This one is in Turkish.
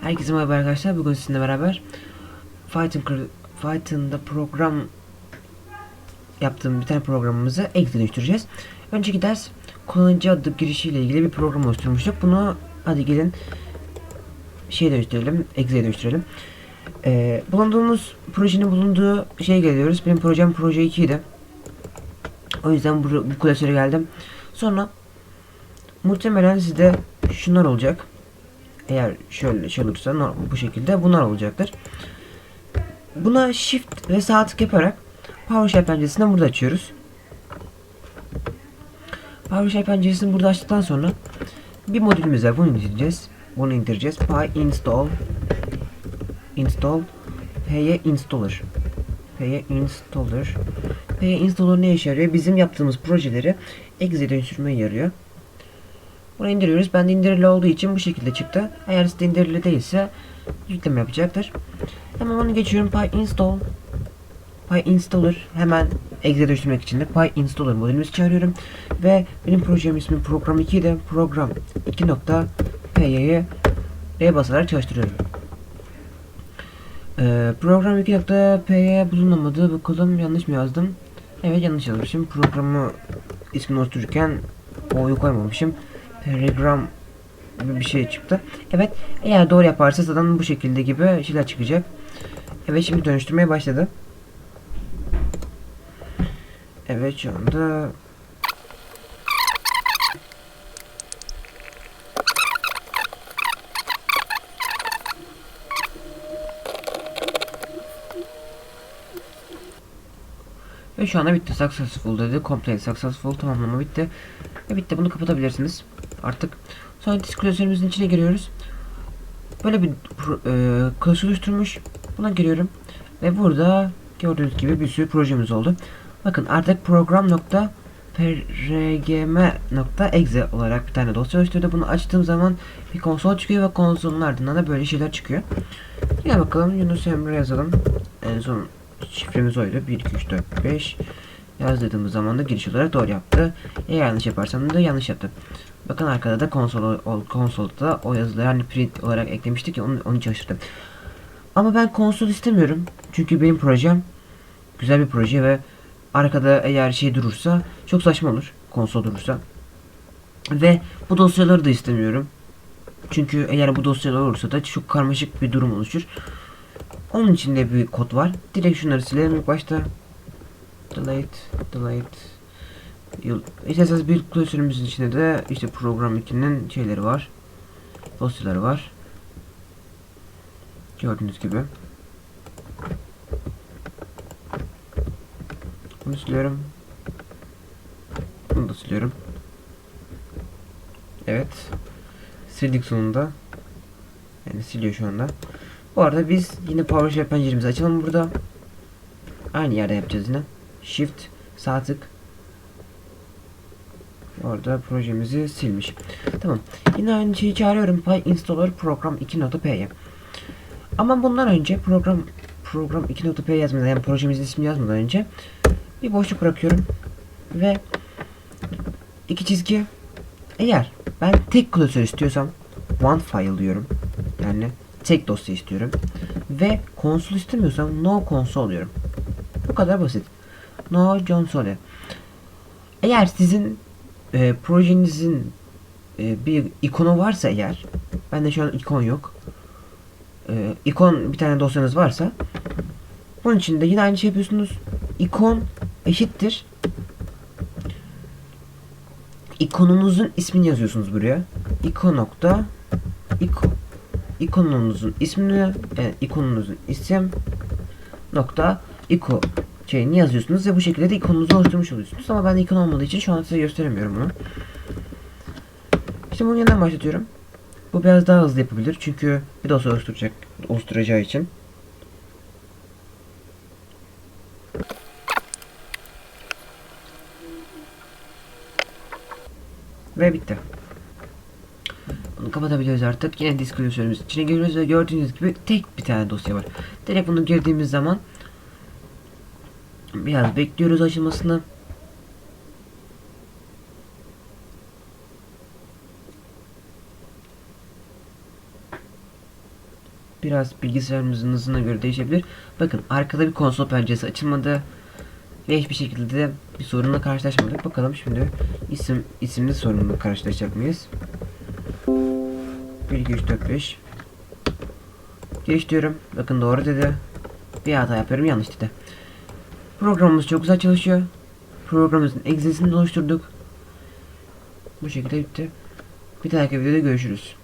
Herkese merhaba arkadaşlar. Bugün sizinle beraber Python, Python'da program yaptığım bir tane programımızı Excel'e dönüştüreceğiz. Önceki ders kullanıcı adı girişiyle ilgili bir program oluşturmuştuk. Bunu hadi gelin şeye dönüştürelim. Excel'e dönüştürelim. Ee, bulunduğumuz projenin bulunduğu şeye geliyoruz. Benim projem proje 2 idi. O yüzden bu, bu klasöre geldim. Sonra muhtemelen sizde şunlar olacak. Eğer şöyle şey olursa bu şekilde bunlar olacaktır. Buna shift ve sağ tık yaparak PowerShell penceresini burada açıyoruz. PowerShell penceresini burada açtıktan sonra bir modülümüz. Bunu indireceğiz. Bunu indireceğiz. Py install install py installer py installer py installer ne işe yarıyor? Bizim yaptığımız projeleri Excel'e dönüştürmeye yarıyor. Bunu indiriyoruz. Ben de indirili olduğu için bu şekilde çıktı. Eğer sizde indirili değilse yükleme yapacaktır. Hemen onu geçiyorum. Py install Py installer hemen Excel'e dönüştürmek için de Py installer modülümüzü çağırıyorum. Ve benim projem ismi program 2 de program 2.py'yi R basarak çalıştırıyorum. Ee, program 2.py bulunamadı. Bakalım yanlış mı yazdım? Evet yanlış yazmışım. Programı ismini oluştururken o'yu koymamışım. Telegram gibi bir şey çıktı. Evet eğer doğru yaparsa zaten bu şekilde gibi şeyler çıkacak. Evet şimdi dönüştürmeye başladı. Evet şu anda Ve şu anda bitti. Successful dedi. Complete successful tamamlama bitti. Ve bitti. Bunu kapatabilirsiniz. Artık sonra disk klasörümüzün içine giriyoruz. Böyle bir e, klasör oluşturmuş. Buna giriyorum. Ve burada gördüğünüz gibi bir sürü projemiz oldu. Bakın artık program.prgm.exe olarak bir tane dosya oluşturdu. Bunu açtığım zaman bir konsol çıkıyor ve konsolun ardından da böyle şeyler çıkıyor. Yine bakalım Yunus Emre yazalım. En son şifremiz oydu. 1, 2, 3, 4, 5 yazdırdığımız zaman da giriş olarak doğru yaptı. Eğer yanlış yaparsam da yanlış yaptı. Bakın arkada da konsol konsolda da o yazıları hani print olarak eklemiştik ya onu, onu çalıştırdım. Ama ben konsol istemiyorum. Çünkü benim projem güzel bir proje ve arkada eğer şey durursa çok saçma olur. Konsol durursa. Ve bu dosyaları da istemiyorum. Çünkü eğer bu dosyalar olursa da çok karmaşık bir durum oluşur. Onun içinde bir kod var. Direkt şunları silelim ilk başta. Delete, delete. Esas bir klasörümüzün içinde de işte program 2'nin şeyleri var. Dosyaları var. Gördüğünüz gibi. Bunu siliyorum. Bunu da siliyorum. Evet. Sildik sonunda. Yani siliyor şu anda. Bu arada biz yine PowerShell penceremizi açalım burada. Aynı yerde yapacağız yine. Shift sağ tık. Orada projemizi silmiş. Tamam. Yine aynı şeyi çağırıyorum. Py installer program 2.p'ye. Ama bundan önce program program 2.p yazmadan yani projemizin ismi yazmadan önce bir boşluk bırakıyorum ve iki çizgi eğer ben tek klasör istiyorsam one file diyorum. Yani tek dosya istiyorum. Ve konsol istemiyorsam no console diyorum. Bu kadar basit. No console. Eğer sizin e, projenizin e, bir ikonu varsa eğer bende şu an ikon yok. E, ikon bir tane dosyanız varsa bunun için de yine aynı şey yapıyorsunuz. İkon eşittir. İkonunuzun ismini yazıyorsunuz buraya. İkon nokta ikon ikonunuzun ismini yani ikonunuzun isim nokta iko şeyini yazıyorsunuz ve bu şekilde de ikonunuzu oluşturmuş oluyorsunuz ama ben ikon olmadığı için şu an size gösteremiyorum bunu. İşte bunu yeniden başlatıyorum. Bu biraz daha hızlı yapabilir çünkü bir dosya oluşturacak oluşturacağı için. Ve bitti. Bunu kapatabiliyoruz artık. Yine disk içine giriyoruz ve gördüğünüz gibi tek bir tane dosya var. Direkt bunu girdiğimiz zaman biraz bekliyoruz açılmasını. biraz bilgisayarımızın hızına göre değişebilir. Bakın arkada bir konsol penceresi açılmadı. Ve hiçbir şekilde de bir sorunla karşılaşmadık. Bakalım şimdi isim isimli sorunla karşılaşacak mıyız? 1 2 3 4 5 Giriş diyorum. Bakın doğru dedi. Bir hata yapıyorum yanlış dedi. Programımız çok güzel çalışıyor. Programımızın egzesini oluşturduk. Bu şekilde bitti. Bir dahaki videoda görüşürüz.